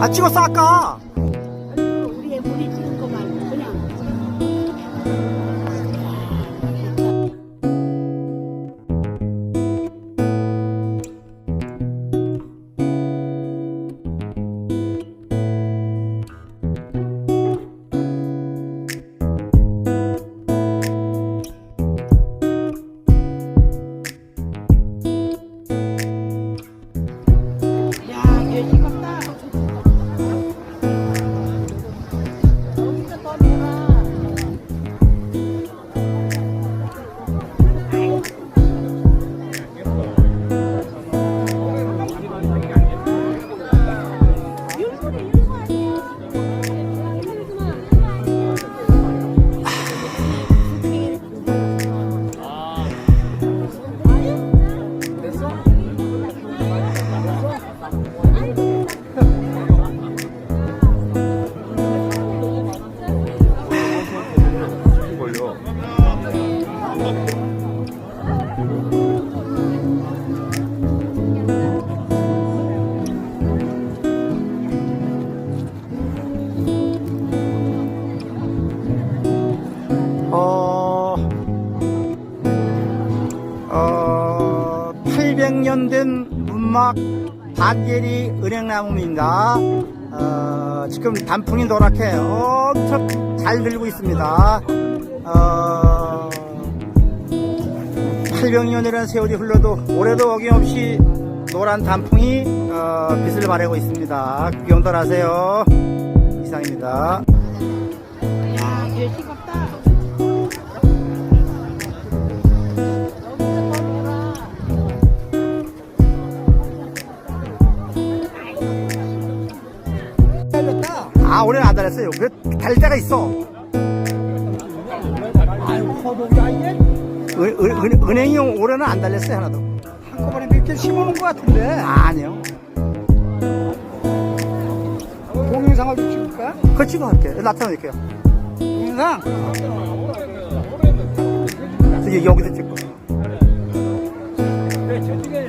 아 찍었어 아까 800년 된 문막 반계리 은행나무입니다. 어, 지금 단풍이 노랗게 엄청 잘 들고 있습니다. 어, 800년이라는 세월이 흘러도 올해도 어김없이 노란 단풍이 어, 빛을 발하고 있습니다. 구경들 하세요. 이상입니다. 아, 올해는 안 달렸어요. 왜 달릴 때가 있어. 은, 은, 은, 은 행이 올해는 안 달렸어요, 하나도. 한꺼번에 몇 개 심어놓은 것 같은데 아니요. 동영상을 좀 찍을까? 그거 찍어갈게요. 나타낼게요. 동영상? 저기 여기서 찍고. 저쪽에